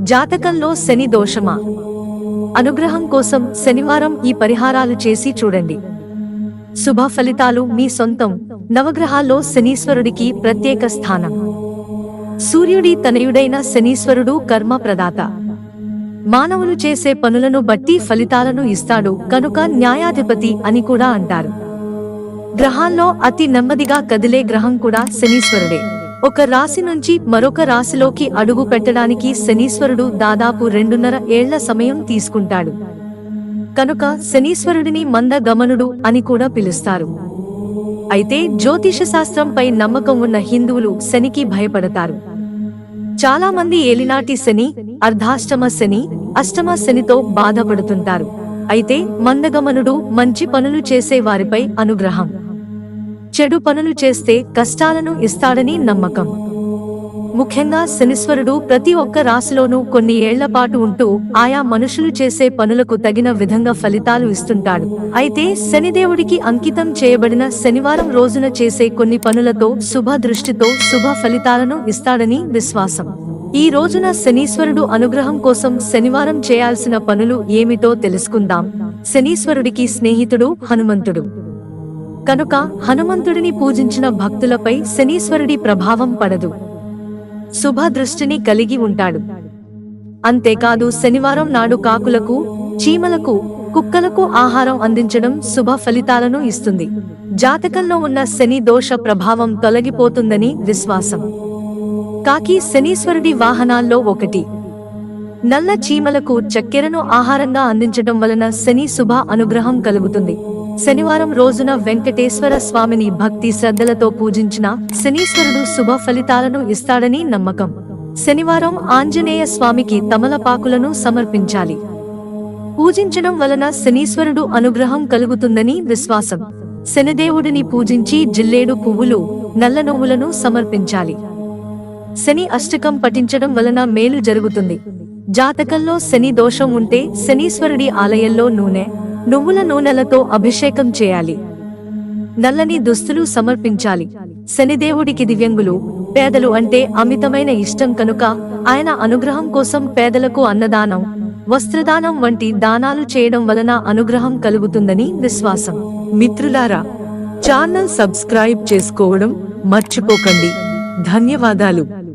జాతకంలో శని దోషమా? అనుగ్రహం కోసం శనివారం ఈ పరిహారాలు చేసి చూడండి. శుభ ఫలితాలు మీ సొంతం. నవగ్రహాల్లో శనీశ్వరుడికి ప్రత్యేక స్థానం. సూర్యుడి తనయుడైన శనీశ్వరుడు కర్మ ప్రదాత. మానవులు చేసే పనులను బట్టి ఫలితాలను ఇస్తాడు కనుక న్యాయాధిపతి అని కూడా అంటారు. గ్రహాల్లో అతి నెమ్మదిగా కదిలే గ్రహం కూడా శనీశ్వరుడే. ఒక రాశి నుంచి మరొక రాశిలోకి అడుగు పెట్టడానికి శనీశ్వరుడు దాదాపు రెండున్నర ఏళ్ళ సమయం తీసుకుంటాడు. కనుక శనీశ్వరుడిని మందగమనుడు అని కూడా పిలుస్తారు. అయితే జ్యోతిష శాస్త్రంపై నమ్మకం ఉన్న హిందువులు శనికి భయపడతారు. చాలా మంది ఏలినాటి శని అర్ధాష్టమ శని అష్టమ శనితో బాధపడుతుంటారు. అయితే మందగమనుడు మంచి పనులు చేసే వారిపై అనుగ్రహం. చెడు పనులు చేస్తే కష్టాలను ఇస్తాడని నమ్మకం. ముఖ్యంగా శనిశ్వరుడు ప్రతి ఒక్క రాశిలోనూ కొన్ని ఏళ్ళ పాటు ఉంటూ ఆయా మనుషులు చేసే పనులకు తగిన విధంగా ఫలితాలు ఇస్తుంటాడు. అయితే శనిదేవుడికి అంకితం చేయబడిన శనివారం రోజున చేసే కొన్ని పనులతో శుభ దృష్టితో శుభ ఫలితాలను ఇస్తాడని విశ్వాసం. ఈ రోజున శనీశ్వరుడు అనుగ్రహం కోసం శనివారం చేయాల్సిన పనులు ఏమిటో తెలుసుకుందాం. శనీశ్వరుడికి స్నేహితుడు హనుమంతుడు. కనుక హనుమంతుడిని పూజించిన భక్తులపై శనీశ్వరుడి ప్రభావం పడదు. శుభ దృష్టిని కలిగి ఉంటాడు. అంతేకాదు శనివారం నాడు కాకులకు చీమలకు కుక్కలకు ఆహారం అందించడం శుభ ఫలితాలను ఇస్తుంది. జాతకంలో ఉన్న శని దోష ప్రభావం తొలగిపోతుందని విశ్వాసం. కాకి శనీశ్వరుడి వాహనాల్లో ఒకటి. నల్ల చీమలకు చక్కెరను ఆహారంగా అందించడం వలన శని శుభ అనుగ్రహం కలుగుతుంది. శనివారం రోజున వెంకటేశ్వర స్వామిని భక్తి శ్రద్ధలతో పూజించిన శనీశ్వరుడు శుభ ఫలితాలను ఇస్తాడని నమ్మకం. శనివారం ఆంజనేయ స్వామికి తమలపాకులను సమర్పించాలి. పూజించడం వలన శనీశ్వరుడు అనుగ్రహం కలుగుతుందని విశ్వాసం. శనిదేవుడిని పూజించి జిల్లేడు పువ్వులు నల్ల నువ్వులను సమర్పించాలి. శని అష్టకం పఠించడం వలన మేలు జరుగుతుంది. జాతకంలో శని దోషం ఉంటే శనీశ్వరుడి ఆలయంలో నూనె నువ్వుల నూనెలతో అభిషేకం చేయాలి. నల్లని దుస్తులు సమర్పించాలి. శనిదేవుడికి దివ్యంగులు పేదలు అంటే అమితమైన ఇష్టం కనుక ఆయన అనుగ్రహం కోసం పేదలకు అన్నదానం వస్త్రదానం వంటి దానాలు చేయడం వలన అనుగ్రహం కలుగుతుందని విశ్వాసం. మిత్రులారా ఛానల్ సబ్స్క్రైబ్ చేసుకోవడం మర్చిపోకండి. ధన్యవాదాలు.